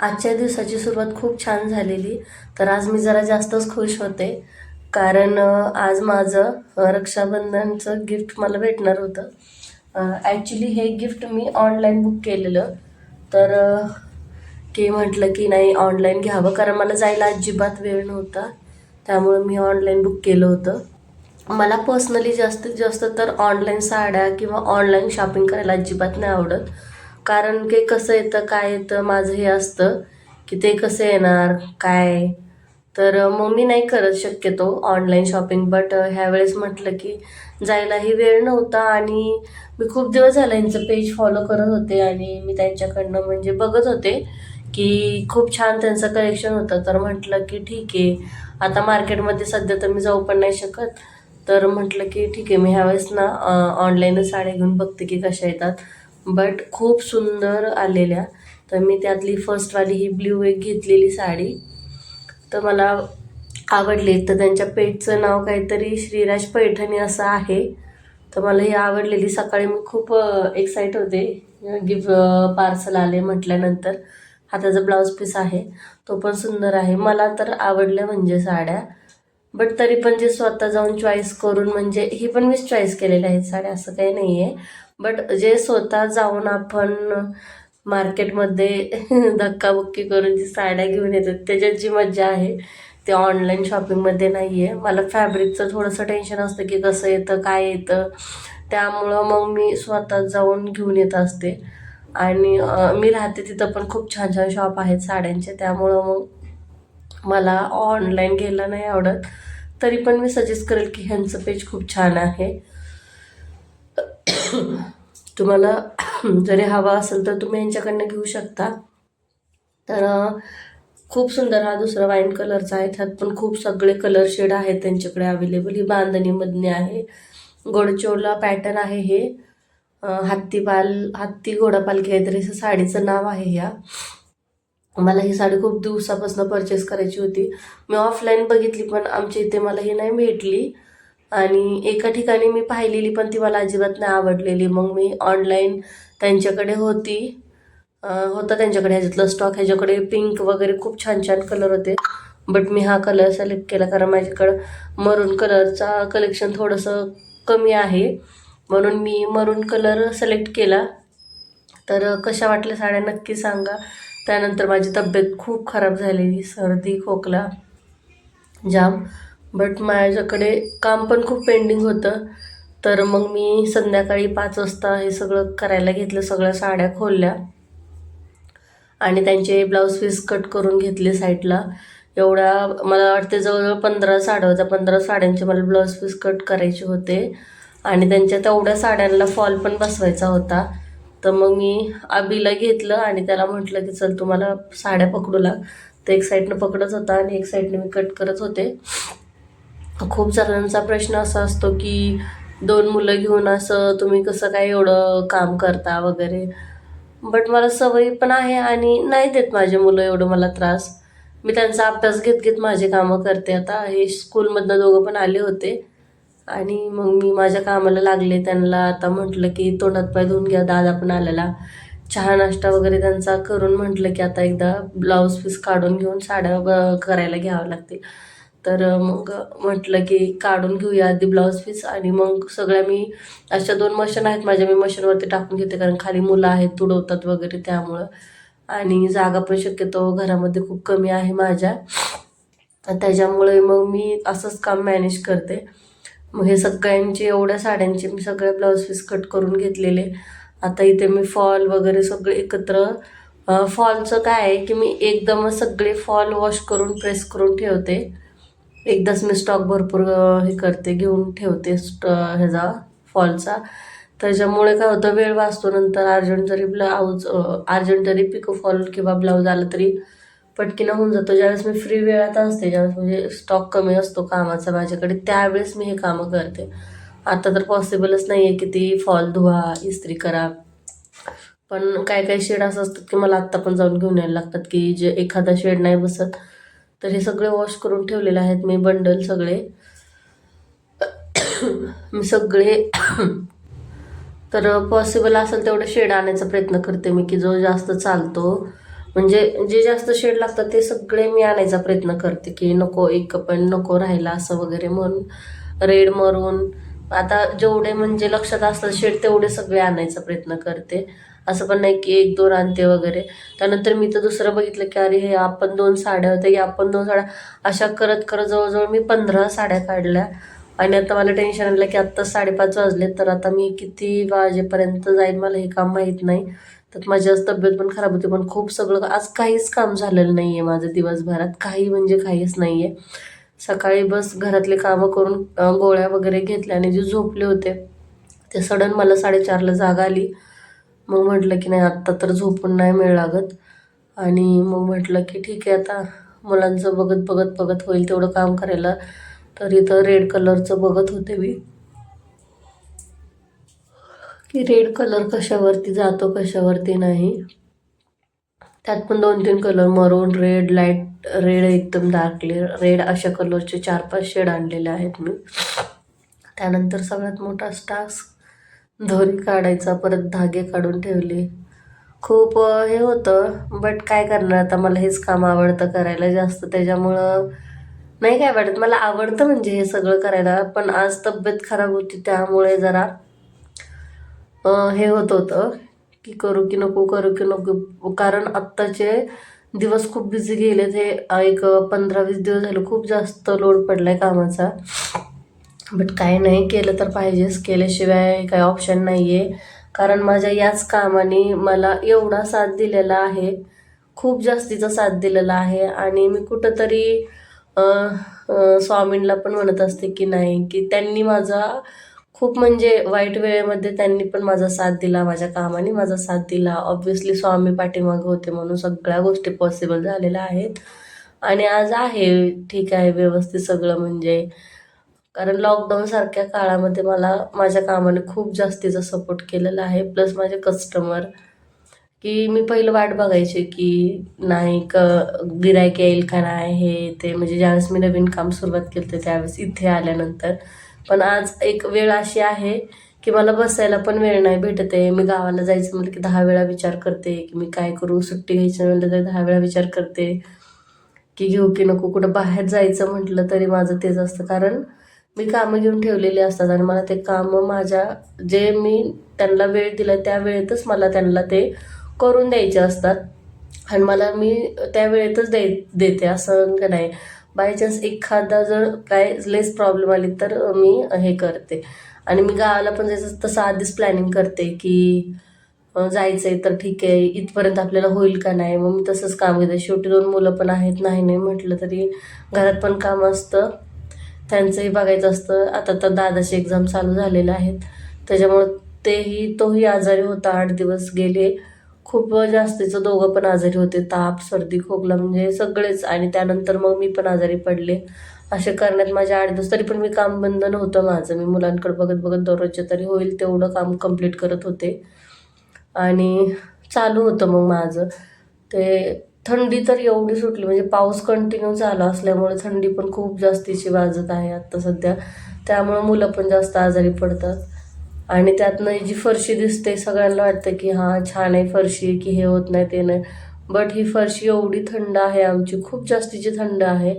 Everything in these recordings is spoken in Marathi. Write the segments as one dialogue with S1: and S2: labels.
S1: आजच्या दिवसाची सुरुवात खूप छान झालेली. तर आज मी जरा जास्तच खुश होते. कारण आज माझं रक्षाबंधनचं गिफ्ट मला भेटणार होतं. ॲक्च्युली हे गिफ्ट मी ऑनलाईन बुक केलेलं. तर अ, की म्हटलं की नाही ऑनलाईन घ्यावं. कारण मला जायला अजिबात वेळ नव्हता. त्यामुळे मी ऑनलाईन बुक केलं होतं. मला पर्सनली जास्तीत जास्त तर ऑनलाईन साड्या किंवा ऑनलाईन शॉपिंग करायला अजिबात नाही आवडत. कारण की कसं येतं काय येतं माझं हे असतं की ते कसं येणार काय? तर मग मी नाही करत शक्यतो ऑनलाईन शॉपिंग बट ह्यावेळेस म्हटलं की जायलाही वेळ नव्हता आणि मी खूप दिवस झाला यांचं पेज फॉलो करत होते आणि मी त्यांच्याकडनं म्हणजे बघत होते की खूप छान त्यांचं कलेक्शन होतं. तर म्हटलं की ठीक आहे आता मार्केटमध्ये सध्या तर मी जाऊ पण नाही शकत. तर म्हटलं की ठीक आहे मी ह्यावेळेस ना ऑनलाईनच साड्या घेऊन बघते की कशा येतात. बट खूप सुंदर आलेल्या. तर मी त्यातली फर्स्टवाली ही ब्ल्यू एक घेतलेली साडी. तर मला आवडली. तर त्यांच्या पेटचं नाव काहीतरी श्रीराज पैठणी असं आहे. तर मला ही आवडलेली. सकाळी मी खूप एक्साईट होते. गिफ्ट पार्सल आले म्हटल्यानंतर. हा त्याचा ब्लाऊज पीस आहे. तो पण सुंदर आहे. मला तर आवडल्या म्हणजे साड्या. बट तरी पण जे स्वतः जाऊन चॉईस करून म्हणजे ही पण मीच चॉईस केलेल्या आहेत साड्या. असं काही नाही आहे बट जे स्वतः जाऊन आपण मार्केटमध्ये धक्काबुक्की करून जी साड्या घेऊन येतात त्याच्यात जी मजा आहे ते ऑनलाईन शॉपिंगमध्ये नाही आहे मला फॅब्रिकचं थोडंसं टेन्शन असतं की कसं येतं काय येतं. त्यामुळं मग मी स्वतः जाऊन घेऊन येत असते. आणि मी राहते तिथं पण खूप छान छान शॉप आहेत साड्यांचे. त्यामुळं मग मला ऑनलाईन घ्यायला नाही आवडत. तरी पण मी सजेस्ट करेल की ह्यांचं पेज खूप छान आहे. तुम्हाला जरी हवा असेल तर तुम्ही यांच्याकडनं घेऊ शकता. तर खूप सुंदर हा दुसरा वाईन कलरचा आहे त्यात पण खूप सगळे कलर शेड आहेत त्यांच्याकडे अवेलेबल ही बांधणीमधने आहे. गोडचोला पॅटर्न आहे हे. हत्तीपाल हत्ती घोडापालखी काहीतरी असं साडीचं नाव आहे ह्या मला ही साडी खूप दिवसापासून परचेस करायची होती. मी ऑफलाईन बघितली पण आमच्या इथे मला ही नाही भेटली. आणि एका ठिकाणी मी पाहिलेली पण ती मला अजिबात नाही आवडलेली. मग मी ऑनलाईन त्यांच्याकडे होती. होता त्यांच्याकडे. ह्याच्यातलं स्टॉक ह्याच्याकडे पिंक वगैरे खूप छान छान कलर होते. बट मी हा कलर सिलेक्ट केला कारण माझ्याकडं मरून कलरचा कलेक्शन थोडंसं कमी आहे. म्हणून मी मरून कलर सिलेक्ट केला. तर कशा वाटल्या साड्या नक्की सांगा. त्यानंतर माझी तब्येत खूप खराब झालेली. सर्दी खोकला जाम. बट माझ्याकडे काम पण खूप पेंडिंग होतं. तर मग मी संध्याकाळी पाच वाजता हे सगळं करायला घेतलं सगळ्या साड्या खोलल्या. आणि त्यांचे ब्लाऊज पीस कट करून घेतले साईडला एवढ्या मला वाटते जवळजवळ पंधरा साड्या होत्या. पंधरा साड्यांचे मला ब्लाऊज पीस कट करायचे होते. आणि त्यांच्या तेवढ्या साड्यांना फॉल पण बसवायचा होता. तर मग मी आबीला घेतलं आणि त्याला म्हटलं की चल तुम्हाला साड्या पकडू लाग. तर एक साईडनं पकडत होता आणि एक साईडनं मी कट करत होते. खूप जणांचा प्रश्न असा असतो की दोन मुलं घेऊन असं तुम्ही कसं काय एवढं काम करता वगैरे? बट मला सवयी पण आहे आणि नाही देत माझे मुलं एवढं मला त्रास. मी त्यांचा अभ्यास घेत घेत माझे कामं करते आता. हे स्कूलमधनं दोघं पण आले होते. आणि मग मी माझ्या कामाला लागले त्यांना. आता म्हटलं की तोंडात पाय धुवून घ्या दादा पण आलेला. चहा नाश्ता वगैरे त्यांचा करून म्हटलं की आता एकदा ब्लाऊज पीस काढून घेऊन साड्या ब- करायला घ्यावं लागतील तर मग म्हटलं की काढून घेऊया आधी ब्लाऊज पीस आणि मग सगळ्या मी अशा दोन मशीन आहेत. माझ्या मी मशीनवरती टाकून घेते कारण खाली मुलं आहेत तुडवतात वगैरे त्यामुळं. आणि जागा पण शक्यतो घरामध्ये खूप कमी आहे माझ्या. त्याच्यामुळे मग मी असंच काम मॅनेज करते. मग हे सगळ्यांचे एवढ्या साड्यांचे मी सगळे ब्लाऊज पीस कट करून घेतलेले. आता इथे मी फॉल वगैरे सगळे एकत्र फॉलचं काय आहे की मी एकदम सगळे फॉल वॉश करून प्रेस करून ठेवते. एकदाच मी स्टॉक भरपूर हे करते घेऊन ठेवते स्ट ह्याचा फॉलचा त्याच्यामुळे काय होतं वेळ वाचतो नंतर अर्जंट जरी ब्लाऊज अर्जंट जरी पिको फॉल किंवा ब्लाऊज आला तरी पटकीनं होऊन जातो. ज्यावेळेस मी फ्री वेळात असते ज्यावेळेस म्हणजे स्टॉक कमी असतो कामाचा माझ्याकडे त्यावेळेस मी हे कामं करते. आता तर पॉसिबलच नाही आहे की ती फॉल धुवा इस्त्री करा. पण काय काय शेड असं असतात की मला आत्ता पण जाऊन घेऊन यायला लागतात की जे एखादा शेड नाही बसत. तर हे सगळे वॉश करून ठेवलेले आहेत. मी बंडल सगळे. मी सगळे. तर पॉसिबल असेल तेवढं शेड आणायचा प्रयत्न करते मी की जो जास्त चालतो. म्हणजे जे जास्त शेड लागतात ते सगळे मी आणायचा प्रयत्न करते की नको एक पण नको राहिला असं वगैरे म्हणून रेड मरून आता जेवढे म्हणजे लक्षात असतात शेड तेवढे सगळे आणायचा प्रयत्न करते. असं पण नाही की एक दोन आणते वगैरे. त्यानंतर मी तर दुसरं बघितलं की अरे हे आपण दोन साड्या होत्या या आपण दोन साड्या. अशा करत करत जवळजवळ मी पंधरा साड्या काढल्या. आणि आता मला टेन्शन आलं की आत्ता साडेपाच वाजले तर आता मी किती वाजेपर्यंत जाईन मला हे काम माहीत नाही. तर माझी आज तब्येत पण खराब होती पण खूप सगळं आज काहीच काम झालेलं नाही आहे माझं दिवसभरात. काही म्हणजे काहीच नाही आहे सकाळी बस घरातले कामं करून गोळ्या वगैरे घेतल्या आणि जे झोपले होते ते सडन मला साडेचारला जाग आली. मग म्हटलं की नाही आत्ता तर झोपून नाही मिळ लागत. आणि मग म्हटलं की ठीक आहे आता मुलांचं बघत बघत बघत होईल तेवढं काम करायला. तर इथं रेड कलरचं बघत होते मी. की रेड कलर कशावरती जातो कशावरती नाही. त्यात पण दोन तीन colour maroon red light red एकदम डार्क रेड अशा कलरचे चार पाच शेड आणलेले आहेत मी. त्यानंतर सगळ्यात मोठा टास्क दोरी काढायचा परत धागे काढून ठेवले. खूप हे होतं बट काय करणार आता? मला हेच काम आवडतं करायला जास्त. त्याच्यामुळं नाही काय वाटत. मला आवडतं म्हणजे हे सगळं करायला पण आज तब्येत खराब होती त्यामुळे जरा हे होत होतं की करू की नको करू की नको. कारण आत्ताचे दिवस खूप बिझी गेलेत. हे एक पंधरा वीस दिवस झाले. खूप जास्त लोड पडला आहे कामाचा. बट काय नाही केलं तर पाहिजेच. केल्याशिवाय काही ऑप्शन नाही आहे कारण माझ्या याच कामाने मला एवढा साथ दिलेला आहे. खूप जास्तीचा साथ दिलेला आहे. आणि मी कुठंतरी स्वामींना पण म्हणत असते की नाही की त्यांनी माझा खूप म्हणजे वाईट वेळेमध्ये त्यांनी पण माझा साथ दिला माझ्या कामाने माझा साथ दिला. ऑब्व्हियसली स्वामी पाठीमागे होते म्हणून सगळ्या गोष्टी पॉसिबल झालेल्या आहेत. आणि आज आहे ठीक आहे व्यवस्थित सगळं म्हणजे. कारण लॉकडाऊन सारख्या काळामध्ये मला माझ्या कामाने खूप जास्तीचा सपोर्ट केलेला आहे. प्लस माझे कस्टमर की मी पहिलं वाट बघायचे की नाही क गिरायक येईल का नाही हे ते. म्हणजे ज्यावेळेस मी नवीन काम सुरुवात केली होती त्यावेळेस इथे आल्यानंतर. पण आज एक वेळ अशी आहे की मला बसायला पण वेळ नाही भेटत आहे. मी गावाला जायचं म्हटलं की दहा वेळा विचार करते की मी काय करू? सुट्टी घ्यायची म्हटलं तर दहा वेळा विचार करते की घेऊ की नको? कुठं बाहेर जायचं म्हटलं तरी माझं तेच असतं. कारण मी कामं घेऊन ठेवलेली असतात आणि मला ते कामं माझ्या जे मी त्यांना वेळ दिला त्या वेळेतच मला त्यांना ते करून द्यायचे असतात. आणि मला मी त्या वेळेतच दे देते असं का नाही. बाय चान्स एखादा जर काय लेस प्रॉब्लेम आली तर मी हे करते. आणि मी गावाला पण जायचं तसं आधीच प्लॅनिंग करते की जायचं आहे तर ठीक आहे इथपर्यंत आपल्याला होईल का नाही? मग मी तसंच काम घेते. शेवटी दोन मुलं पण आहेत नाही नाही म्हटलं तरी घरात पण काम असतं. त्यांचंही बघायचं असतं. आता तर दादाचे एक्झाम चालू झालेले आहेत. त्याच्यामुळं तेही तोही आजारी होता. आठ दिवस गेले. खूप जास्तीचं दोघं पण आजारी होते. ताप सर्दी खोकला म्हणजे सगळेच. आणि त्यानंतर मग मी पण आजारी पडले. असे करण्यात माझे आठ दिवस. तरी पण मी काम बंद नव्हतं माझं. मी मुलांकडे बघत बघत दररोजचे तरी होईल तेवढं काम कंप्लीट करत होते. आणि चालू होतं मग माझं. ते थंडी तर एवढी सुटली म्हणजे पाऊस कंटिन्यू झाला असल्यामुळे थंडी पण खूप जास्तीची वाजत आहे आत्ता सध्या. त्यामुळं मुलं पण जास्त आजारी पडतात. आणि त्यातनं ही जी फरशी दिसते सगळ्यांना वाटतं की हां छान आहे फरशी की हे होत नाही ते नाही. बट ही फरशी एवढी थंड आहे आमची खूप जास्तीची थंड आहे.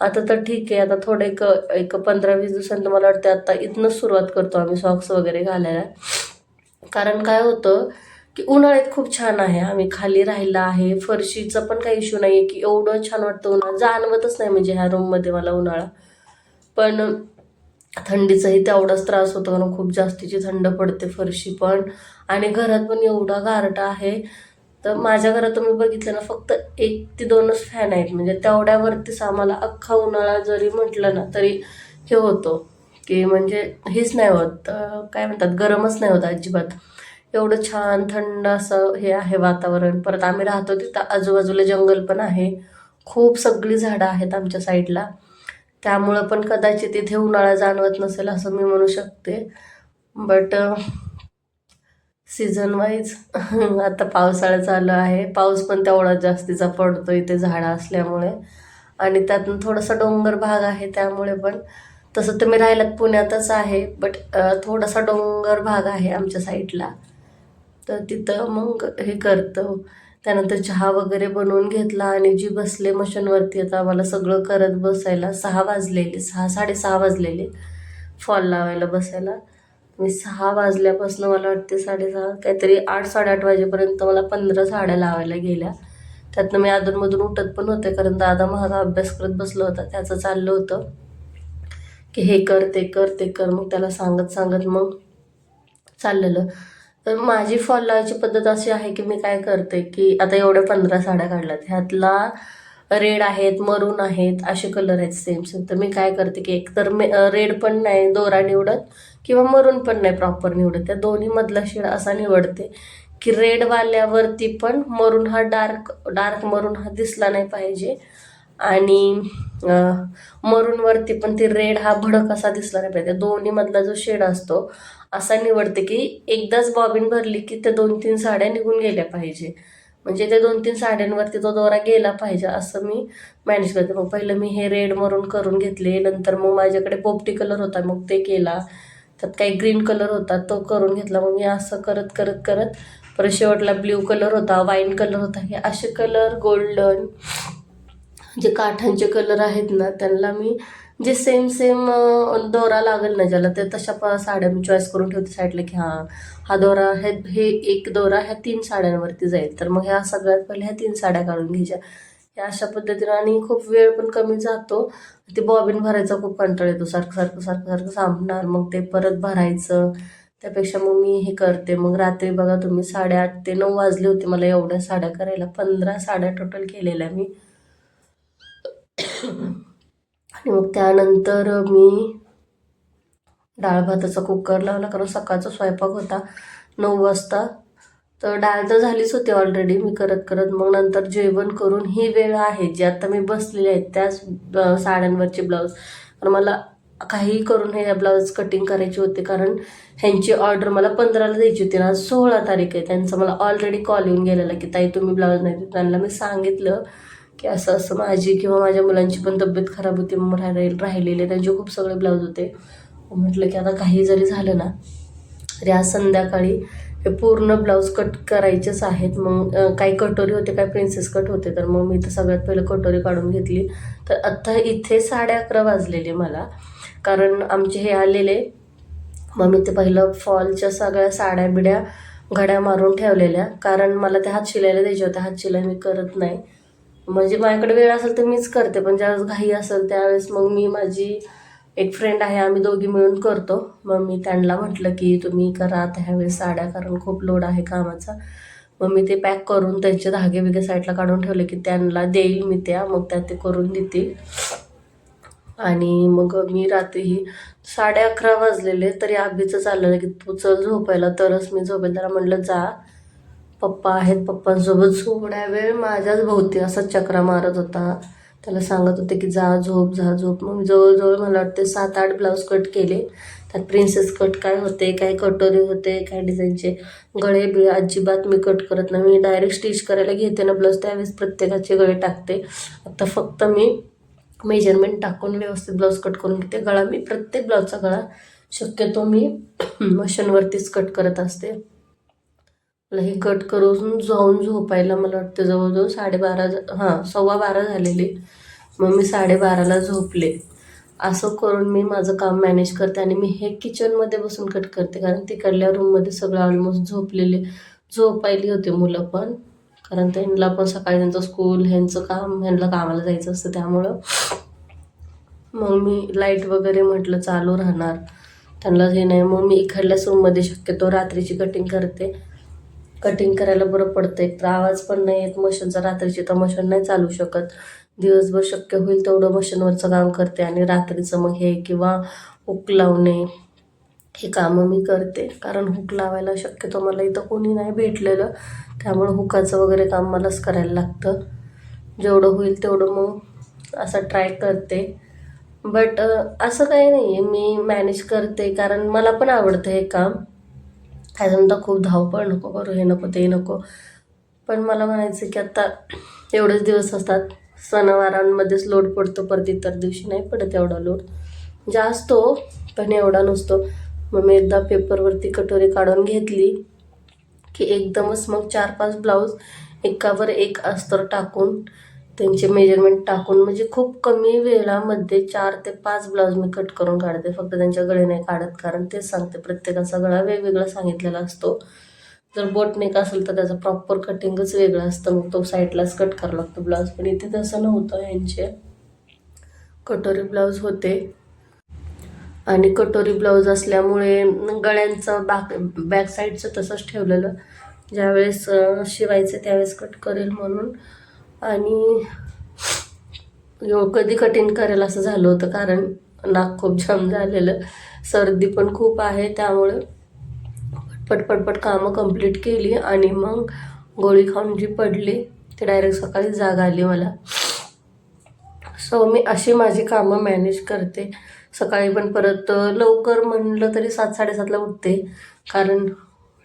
S1: आता तर ठीक आहे आता थोडं एक एक पंधरा वीस दिवसांत मला वाटतं आता इथनंच सुरुवात करतो आम्ही सॉक्स वगैरे घालायला. कारण काय होतं की उन्हाळ्यात खूप छान आहे. आम्ही खाली राहिला आहे. फरशीचा पण काही इश्यू नाही आहे की एवढं छान वाटतं उन्हाळा जाणवतच नाही म्हणजे ह्या रूममध्ये मला उन्हाळा. पण थंडीचाही तेवढाच त्रास होतो कारण खूप जास्तीची थंड पडते फरशी पण. आणि घरात पण एवढा गारटा आहे. तर माझ्या घरात तुम्ही बघितलं ना फक्त एक ते दोनच फॅन आहेत. म्हणजे तेवढ्यावरतीच आम्हाला अख्खा उन्हाळा जरी म्हटलं ना तरी हे होतो. की म्हणजे हेच नाही होत. काय म्हणतात गरमच नाही होत अजिबात. एवढं छान थंड असं हे आहे वातावरण. परत आम्ही राहतो तिथं आजूबाजूला जंगल पण आहे. खूप सगळी झाडं आहेत आमच्या साईडला. त्यामुळं पण कदाचित इथे उन्हाळा जाणवत नसेल असं मी म्हणू शकते. बट सीझन वाईज आता पावसाळा चालू आहे. पाऊस पण तेवढा जास्तीचा पडतो इथे झाडं असल्यामुळे. आणि त्यातून थोडासा डोंगर भाग आहे त्यामुळे पण. तसं तुम्ही राहिलात पुण्यातच आहे बट थोडासा डोंगर भाग आहे आमच्या साईडला. तर तिथं मग हे करतं. त्यानंतर चहा वगैरे बनवून घेतला आणि जी बसले मशीनवरती आता आम्हाला सगळं करत बसायला सहा वाजलेले सहा साडेसहा वाजलेले फॉल लावायला बसायला. मी सहा वाजल्यापासून मला वाटते साडेसहा काहीतरी आठ साडेआठ वाजेपर्यंत मला पंधरा साड्या लावायला गेल्या. त्यातनं मी अधूनमधून उठत पण होते कारण दादा माझा अभ्यास करत बसला होता त्याचं चाललं होतं. की हे कर ते कर ते कर मग त्याला सांगत सांगत मग चाललेलं. तर माझी फॉल लावायची पद्धत अशी आहे की मी काय करते की आता एवढ्या पंधरा साड्या काढल्यात. ह्यातला रेड आहेत मरून आहेत असे कलर आहेत सेम सेम तर मी काय करते की एक तर मे रेड पण नाही दोरा निवडत किंवा मरून पण नाही प्रॉपर निवडत. त्या दोन्ही मधला शेड असा निवडते की रेडवाल्यावरती पण मरून हा डार्क डार्क मरून हा दिसला नाही पाहिजे आणि मरूनवरती पण ते रेड हा भडक असा दिसला नाही पाहिजे. दोन्हीमधला जो शेड असतो असा निवडते की एकदाच बॉबिन भरली की त्या दोन तीन साड्या निघून गेल्या पाहिजे. म्हणजे त्या दोन तीन साड्यांवरती तो दोरा गेला पाहिजे असं मी मॅनेज करते. मग पहिलं मी हे रेड मरून करून घेतले नंतर मग माझ्याकडे पोपटी कलर होता मग ते केला. त्यात काही ग्रीन कलर होता तो करून घेतला. मग मी असं करत करत करत परत शेवटला ब्ल्यू कलर होता वाईन कलर होता. हे असे कलर गोल्डन जे काठांचे कलर आहेत ना त्यांना मी जे सेम सेम दोरा लागेल ना ज्याला ते तशा प साड्या मी चॉईस करून ठेवते साईडला की हां हा दोरा हे हे एक दोरा ह्या तीन साड्यांवरती जाईल. तर मग ह्या सगळ्यात पहिले ह्या तीन साड्या काढून घ्यायच्या. ह्या अशा पद्धतीनं आणि खूप वेळ पण कमी जातो. ते बॉबिन भरायचा खूप कंटाळ येतो. सारखं सारखं सारखं सारखं सापणार मग ते परत भरायचं. त्यापेक्षा मग मी हे करते. मग रात्री बघा तुम्ही साडेआठ ते नऊ वाजले होते मला एवढ्या साड्या करायला. पंधरा साड्या टोटल केलेल्या मी. आणि मग त्यानंतर मी डाळ भाताचा कुकर लावला कारण सकाळचा स्वयंपाक होता नऊ वाजता. तर डाळ तर झालीच होती ऑलरेडी मी करत करत. मग नंतर जेवण करून ही वेळ आहे जी आता मी बसलेली आहे त्याच साड्यांवरचे ब्लाऊज कारण मला काहीही करून हे ब्लाऊज कटिंग करायची होते कारण ह्यांची ऑर्डर मला पंधराला द्यायची होती. ना सोळा तारीख आहे त्यांचा मला ऑलरेडी कॉल येऊन गेलेला की ताई तुम्ही ब्लाऊज नाही त्यांना मी सांगितलं की असं असं माझी किंवा माझ्या मुलांची पण तब्येत खराब होती मग राहिले राहिलेले. त्यांचे खूप सगळे ब्लाऊज होते. म्हटलं की आता काही जरी झालं ना तरी आज संध्याकाळी हे पूर्ण ब्लाऊज कट करायचेच आहेत. मग काही कटोरी होते काही प्रिन्सेस कट होते. तर मग मी तर सगळ्यात पहिलं कटोरी काढून घेतली. तर आत्ता इथे साडे अकरा वाजलेले मला. कारण आमचे हे आलेले मग मी ते पहिलं फॉलच्या सगळ्या साड्या बिड्या घड्या मारून ठेवलेल्या. कारण मला त्या हात शिलायला द्यायच्या होत्या हात शिलाई मी करत नाही. म्हणजे माझ्याकडे वेळ असेल तर मीच करते पण ज्यावेळेस घाई असेल त्यावेळेस मग मी माझी एक फ्रेंड आहे आम्ही दोघी मिळून करतो. मग मी त्यांना म्हटलं की तुम्ही करा आता ह्यावेळेस साड्या कारण खूप लोड आहे कामाचा. मग मी ते पॅक करून त्यांचे धागे बिगे साईडला काढून ठेवले की त्यांना देईल मी त्या मग त्या ते करून देतील. आणि मग मी रात्री साडे अकरा वाजलेले तरी आबीचं चाललेलं की तू चल झोपायला तरच मी झोपेल. त्याला म्हटलं जा. पप्पा आहेत पप्पांसोबत थोड्या वेळ माझ्याच भोवती असा चक्रा मारत होता. त्याला सांगत होते की जा झोप जा झोप. मग जवळजवळ मला वाटते सात आठ ब्लाऊज कट केले. त्यात प्रिन्सेस कट काय होते काय कटोरी होते काय डिझाईनचे गळे बिळे अजिबात मी कट करत नाही. मी डायरेक्ट स्टिच करायला घेते ना ब्लाऊज त्यावेळेस प्रत्येकाचे गळे टाकते. आता फक्त मी मेजरमेंट टाकून व्यवस्थित ब्लाऊज कट करून घेते. गळा मी प्रत्येक ब्लाऊजचा गळा शक्यतो मी मशीनवरतीच कट करत असते. मला हे कट करून जाऊन झोपायला मला वाटतं जवळजवळ साडेबारा हां सव्वा बारा झालेले. मग मी साडेबाराला झोपले. असं करून मी माझं काम मॅनेज करते आणि मी हे किचनमध्ये बसून कट करते. कारण तिकडल्या रूममध्ये सगळं ऑलमोस्ट झोपलेले झोपायली होते मुलं पण. कारण त्यांना पण सकाळी त्यांचं स्कूल ह्यांचं काम ह्यांना कामाला जायचं असतं त्यामुळं. मग मी लाइट वगैरे म्हटलं चालू राहणार. त्यांना हे नाही. मग मी इकडल्याच रूममध्ये शक्यतो रात्रीची कटिंग करते. कटिंग करायला बरं पडतं एक तर आवाज पण नाही येत मशीनचा रात्रीची तर मशीन नाही चालू शकत. दिवसभर शक्य होईल तेवढं मशीनवरचं काम करते आणि रात्रीचं मग हे किंवा हुक लावणे हे कामं मी करते. कारण हुक लावायला शक्यतो मला इथं कोणी नाही भेटलेलं. त्यामुळं हुकाचं वगैरे काम मलाच करायला लागतं. जेवढं होईल तेवढं मग असं ट्राय करते. बट असं काही नाही आहे मी मॅनेज करते कारण मला पण आवडतं हे काम. अजून तर खूप धावपळ नको करू हे नको ते नको. पण मला म्हणायचं की आत्ता एवढेच दिवस असतात सणवारांमध्येच लोड पडतो परत इतर दिवशी नाही पडत एवढा लोड. म्हणजे असतो पण एवढा नसतो. मग मी एकदा पेपरवरती कटोरी काढून घेतली की एकदमच मग चार पाच ब्लाऊज एकावर एक अस्तर टाकून त्यांचे मेजरमेंट टाकून म्हणजे खूप कमी वेळामध्ये चार ते पाच ब्लाऊज मी कट करून काढते. फक्त त्यांच्या गळे नाही काढत कारण तेच सांगते प्रत्येकाचा गळा वेगवेगळा सांगितलेला असतो. जर बोट नेक असेल तर त्याचं प्रॉपर कटिंगच वेगळं असतं. मग तो साईडलाच कट करावा लागतो ब्लाऊज पण इथे तसं नव्हतं. यांचे कटोरी ब्लाऊज होते. आणि कटोरी ब्लाऊज असल्यामुळे गळ्यांचं बॅक बॅक साईडचं तसंच ठेवलेलं. ज्यावेळेस शिवायचं त्यावेळेस कट करेल म्हणून. आणि कधी कठीण करेल असं झालं होतं कारण नाक खूप जाम झालेलं. सर्दी पण खूप आहे त्यामुळे पटपट पटपट कामं कंप्लीट केली आणि मग गोळी खाऊन जी पडली ती डायरेक्ट सकाळी जाग आली मला. सो मी अशी माझी कामं मॅनेज करते. सकाळी पण परत लवकर म्हणलं तरी सात साडेसातला उठते कारण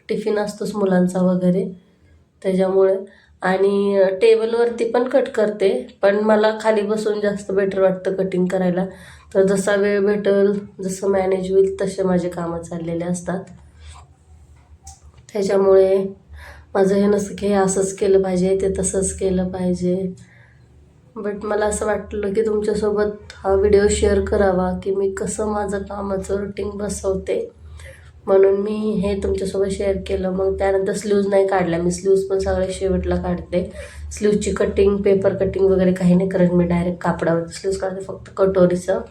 S1: टिफिन असतोच मुलांचा वगैरे. त्याच्यामुळे आणि टेबलवरती पण कट करते पण मला खाली बसून जास्त बेटर वाटतं कटिंग करायला. तर जसा वेळ भेटेल जसं मॅनेज होईल तसे माझे कामं चाललेले असतात. त्याच्यामुळे माझं हे नसतं की हे असंच केलं पाहिजे ते तसंच केलं पाहिजे. बट मला असं वाटलं की तुमच्यासोबत हा व्हिडिओ शेअर करावा की मी कसं माझं कामाचं रुटीन बसवते. म्हणून मी हे तुमच्यासोबत शेअर केलं. मग त्यानंतर स्लीव्ज नाही काढल्या. मी स्लीव्ज पण सगळ्या शेवटला काढते. स्लीवची कटिंग पेपर कटिंग वगैरे काही नाही करत मी. डायरेक्ट कापडावर स्लीव्ज काढते. फक्त कटोरीचं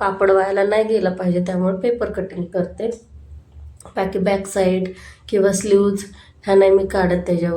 S1: पापड व्हायला नाही गेला पाहिजे. त्यामुळे पेपर कटिंग करते. बाकी बॅक साईड किंवा स्लीव्ज ह्या नाही मी काढत त्याच्यावर.